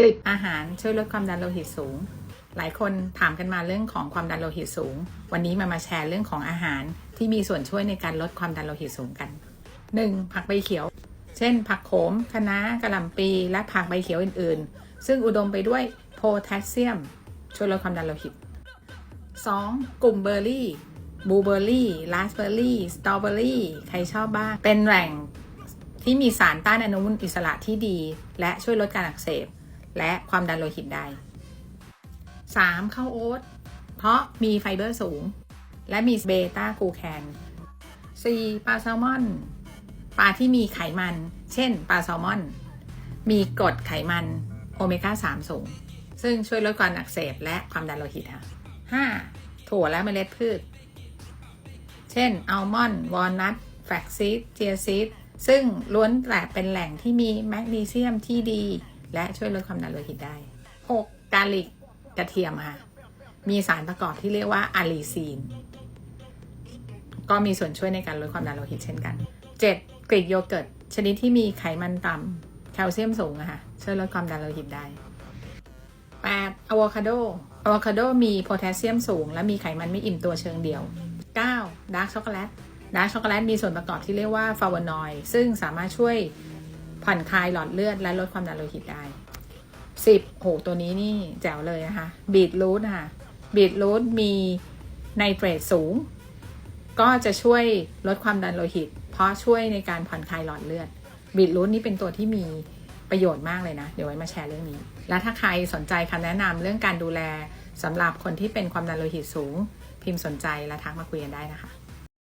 สิบอาหารช่วยลดความดันโลหิตสูง หลายคนถามกันมาเรื่องของความดันโลหิตสูง วันนี้มามาแชร์เรื่องของอาหารที่มีส่วนช่วยในการลดความดันโลหิตสูงกัน 1. ผักใบเขียว เช่น ผักโขมคะน้ากระหล่ำปี และผักใบเขียวอื่นๆ ซึ่งอุดมไปด้วยโพแทสเซียม ช่วยลดความดันโลหิต 2. กลุ่มเบอร์รี่บลูเบอร์รี่ราสเบอร์รี่สตรอเบอร์รี่ใครชอบบ้าง เป็นแหล่งที่มีสารต้านอนุมูลอิสระที่ดี และช่วยลดการอักเสบ และความดันโลหิตได้ 3. ข้าวโอ๊ตเพราะมีไฟเบอร์สูง และมีเบต้ากูแคน 4. ปลาแซลมอน ปลาที่มีไขมัน เช่น ปลาแซลมอน มีกรดไขมันโอเมก้า 3 สูง ซึ่งช่วยลดการอักเสบและความดันโลหิตค่ะ 5. ถั่วและเมล็ดพืช เช่น อัลมอนด์ วอลนัท แฟลกซีดเจียซีดซึ่งล้วนแต่เป็นแหล่งที่มีแมกนีเซียมที่ดี และช่วยลดความดันโลหิตได้ 6. กาลิกกระเทียมค่ะ มีสารประกอบที่เรียกว่าอะลีซีน ก็มีส่วนช่วยในการลดความดันโลหิตเช่นกัน 7. กรีกโยเกิร์ต ชนิดที่มีไขมันต่ำแคลเซียมสูงอะค่ะ ช่วยลดความดันโลหิตได้ 8. อะโวคาโดอะโวคาโดมีโพแทสเซียมสูง และมีไขมันไม่อิ่มตัวเชิงเดียว 9. ดาร์กช็อกโกแลตดาร์กช็อกโกแลตมีส่วนประกอบที่เรียกว่าฟลาวโนอยด์ซึ่งสามารถช่วย ผ่อนคลายหลอดเลือดและลดความดันโลหิตได้10โหตัวนี้นี่แจ๋วเลยนะคะบีทรูทค่ะบีทรูทมีไนเตรตสูง ก็จะช่วยลดความดันโลหิต เพราะช่วยในการผ่อนคลายหลอดเลือดบีทรูทนี่เป็นตัวที่มีประโยชน์มากเลยนะ เดี๋ยวไว้มาแชร์เรื่องนี้ และถ้าใครสนใจคำแนะนำเรื่องการดูแลสำหรับคนที่เป็นความดันโลหิตสูง พิมพ์สนใจและทักมาคุยกันได้นะคะ